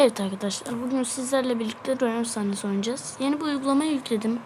Evet arkadaşlar bugün sizlerle birlikte Gönül sahnesi oynayacağız. Yeni bir uygulamayı yükledim.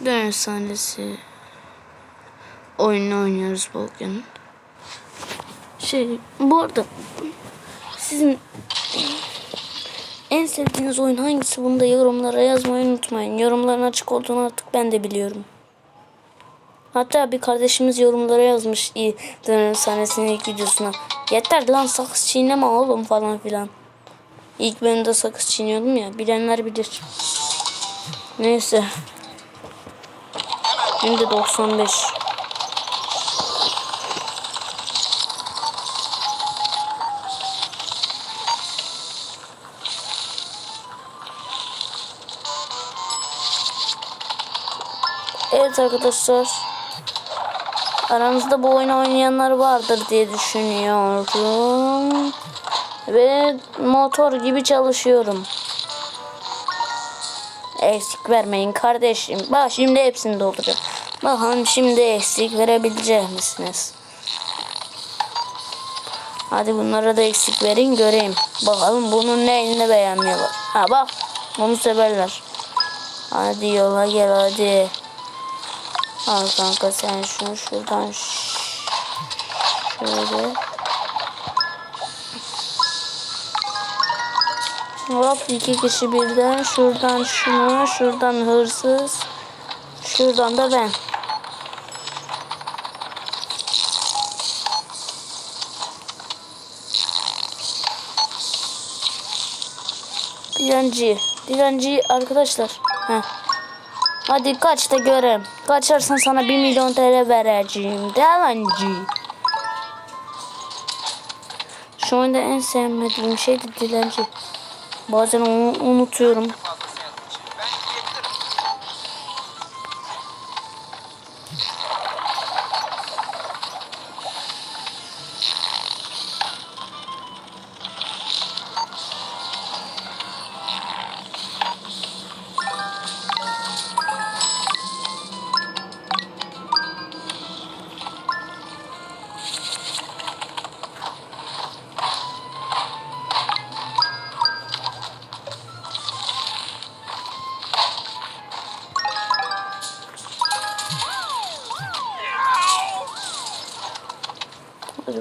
Gönül sahnesi oyunu oynuyoruz bugün. Şey bu arada sizin en sevdiğiniz oyun hangisi bunu da yorumlara yazmayı unutmayın. Yorumların açık olduğunu artık ben de biliyorum. Hatta bir kardeşimiz yorumlara yazmış iyi dönem sahnesinin ilk videosuna. Yeter lan sakız çiğneme oğlum falan filan. İlk ben de sakız çiğniyordum ya. Bilenler bilir. Neyse. Şimdi 95. Evet arkadaşlar. Aranızda bu oyunu oynayanlar vardır diye düşünüyorum. Ve motor gibi çalışıyorum. Eksik vermeyin kardeşim. Bak şimdi hepsini dolduracağım. Bakalım şimdi eksik verebilecek misiniz? Hadi bunlara da eksik verin göreyim. Bakalım bunun neyini beğenmiyorlar. Ha bak bunu severler. Hadi yola gel hadi. Al kanka sen şunu şuradan şöyle. Hop iki kişi birden şuradan şunu şuradan hırsız şuradan da ben. Dilenci. Dilenci arkadaşlar. Heh. Hadi kaç da görem. Kaçarsan sana 1 milyon TL vereceğim. Dilenci. Şu anda en sevmediğim şey de dilenci. Bazen onu unutuyorum.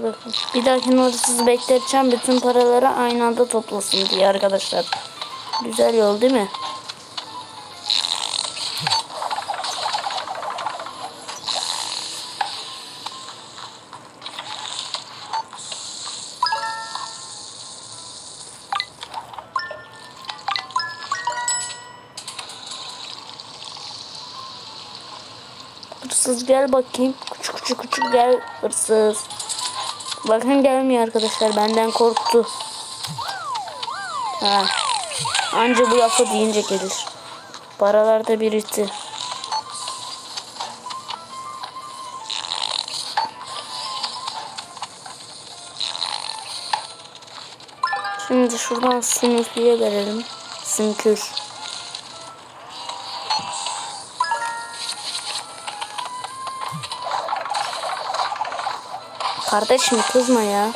Bakın. Bir dahakine hırsızı bekleteceğim. Bütün paraları aynı anda toplasın diye arkadaşlar. Güzel yol değil mi? Hırsız gel bakayım. Küçük küçük küçük gel hırsız. Bakın gelmiyor arkadaşlar. Benden korktu. Ha. Anca bu lafı deyince gelir. Paralar da birikti. Şimdi şuradan sümüklüye verelim. Sümkür. Kardeşim kızma ya.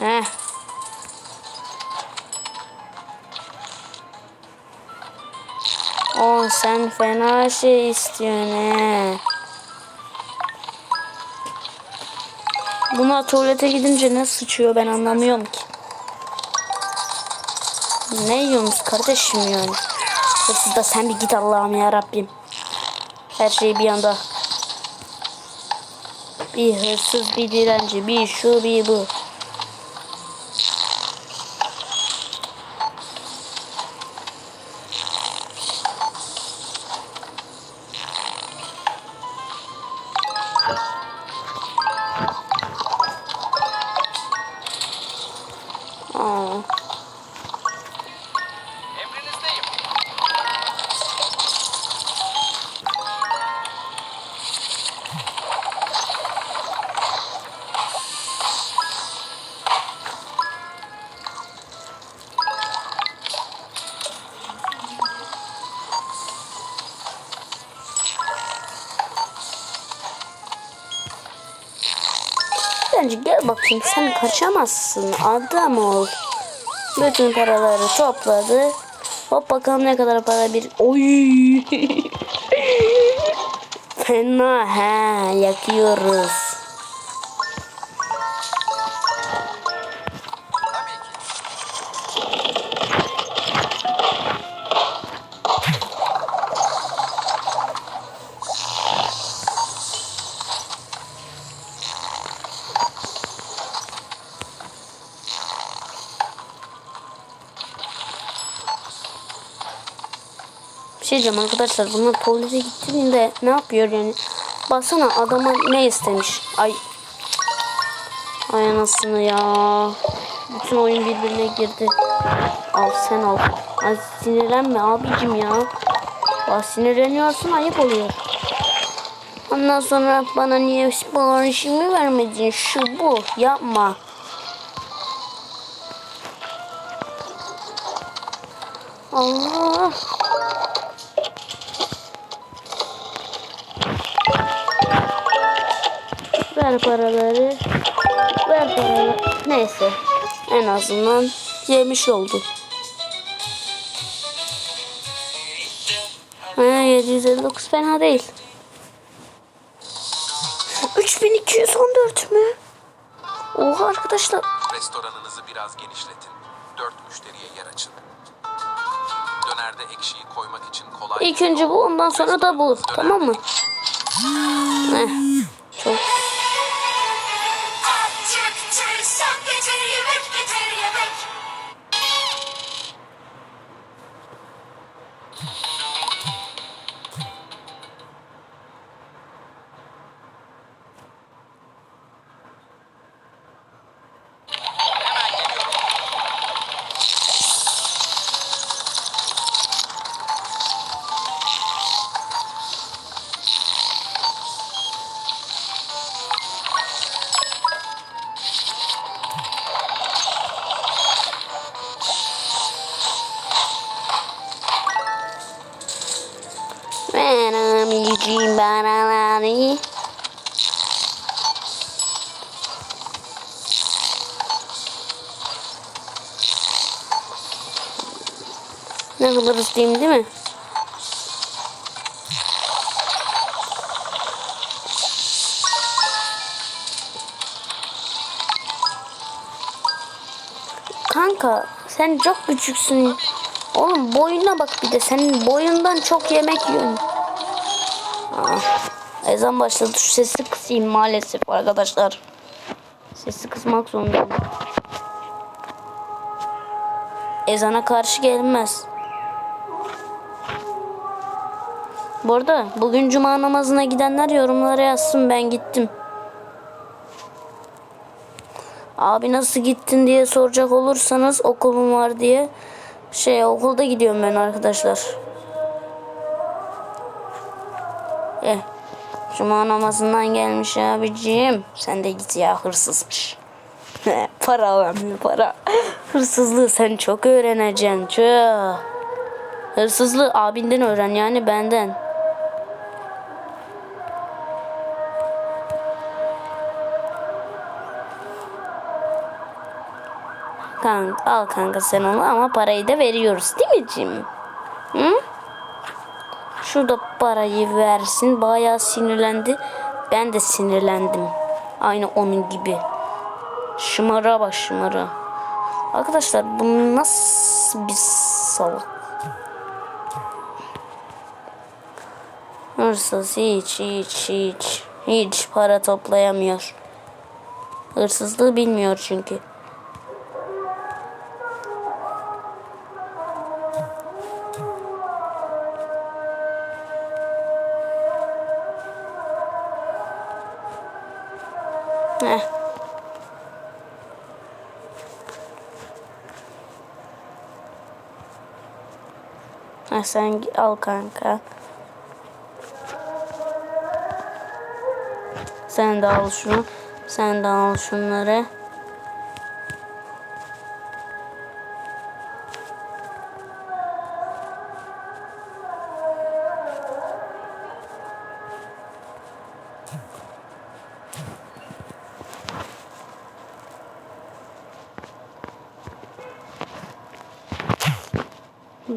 Heh. O sen fena şey istiyorsun he. Buna tuvalete gidince ne sıçıyor ben anlamıyorum ki. Ne yiyorsunuz kardeşim yani? Hırsız da sen bir git Allah'ım ya Rabbim. Her şey bir anda. Bir hırsız, bir direnci, bir şu, bir bu. Aa. Öğrenci gel bakayım sen kaçamazsın adam ol. Bütün paraları topladı. Hop bakalım ne kadar para bir. Oy. Fena he yakıyoruz. Şey arkadaşlar bunlar polise gittiğinde ne yapıyor yani? Baksana adama ne istemiş? Ay. Ay anasını ya. Bütün oyun birbirine girdi. Al sen al. Ay sinirlenme abicim ya. Bak sinirleniyorsun ayıp oluyor. Ondan sonra bana niye bana işimi vermedin şu bu yapma. Allah. Ver paraları. Ver paraları. Neyse. En azından yemiş oldu. Ha, 759 fena değil. 3214 mü? Oha arkadaşlar. Restoranınızı biraz genişletin. Dört müşteriye yer açın. Dönerde ekşiyi koymak için kolay İlk önce bu ondan sonra da bu. Tamam mı? Heh. Çok Benim yiyeceğim banaları. Ne kadar isteyeyim değil mi? Kanka sen çok küçüksün. Oğlum boyuna bak bir de senin boyundan çok yemek yiyorsun. Ah, ezan başladı. Şu sesi kısayım maalesef arkadaşlar. Sesi kısmak zorundayım. Ezana karşı gelmez. Bu arada bugün cuma namazına gidenler yorumlara yazsın ben gittim. Abi nasıl gittin diye soracak olursanız okulum var diye. Şey okulda gidiyorum ben arkadaşlar. Eh. Cuma namazından gelmiş abicim. Sen de git ya hırsızmış. para alamıyor para. Hırsızlığı sen çok öğreneceksin. Çok. Hırsızlığı abinden öğren yani benden. Kanka, al kanka sen onu ama parayı da veriyoruz değil mi Cim? Hı? Şurada parayı versin. Bayağı sinirlendi. Ben de sinirlendim. Aynı onun gibi. Şımara bak şımara. Arkadaşlar bu nasıl bir salak? Hırsız hiç hiç hiç hiç para toplayamıyor. Hırsızlığı bilmiyor çünkü. Heh. Ha, sen al kanka. Sen de al şunu. Sen de al şunları.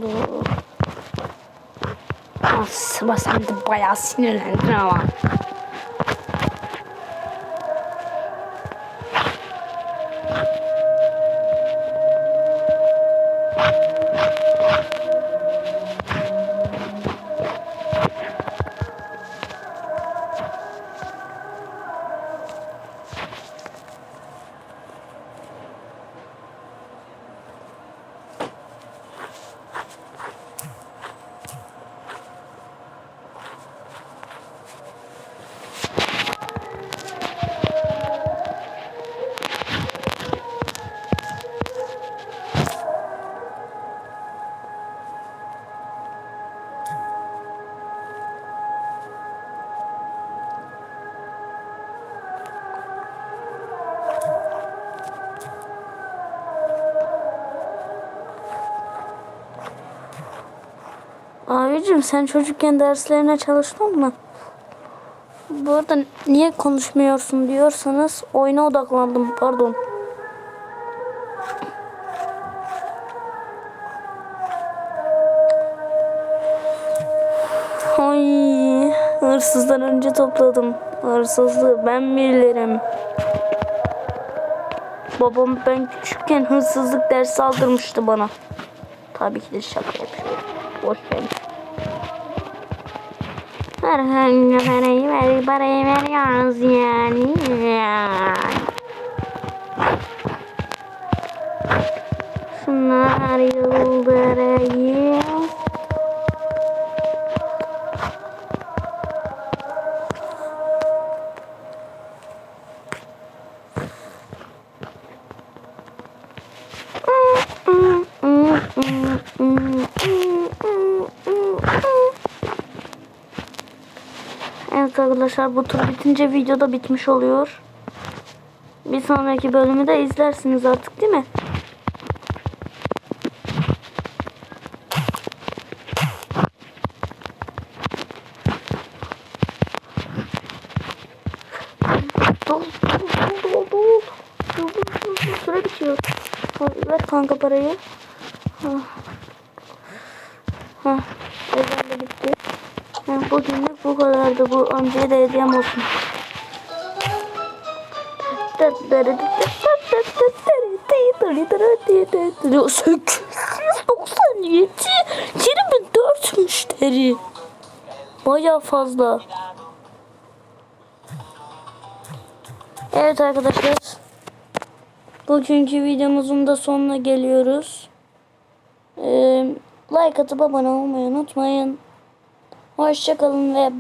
Dur. Aslında sen de bayağı sinirlendin ama. Abicim sen çocukken derslerine çalıştın mı? Bu arada niye konuşmuyorsun diyorsanız oyuna odaklandım pardon. Ay, hırsızdan önce topladım. Hırsızlığı ben bilirim. Babam ben küçükken hırsızlık dersi aldırmıştı bana. Tabii ki de şaka yapıyorum. Boş. Herhangi parayı ver, parayı veriyoruz yani. Şunlar yıldırayım. Arkadaşlar bu tur bitince video da bitmiş oluyor. Bir sonraki bölümü de izlersiniz artık değil mi? Süre bitiyor. Ver kanka parayı. Ha. Ha. Ezan da bitti. Ha, bugünlük bu kadardı. Bu amcaya da hediyem olsun. 897 24 müşteri. Baya fazla. Evet arkadaşlar. Bugünkü videomuzun da sonuna geliyoruz. Ee, like atıp abone olmayı unutmayın. Hoşçakalın ve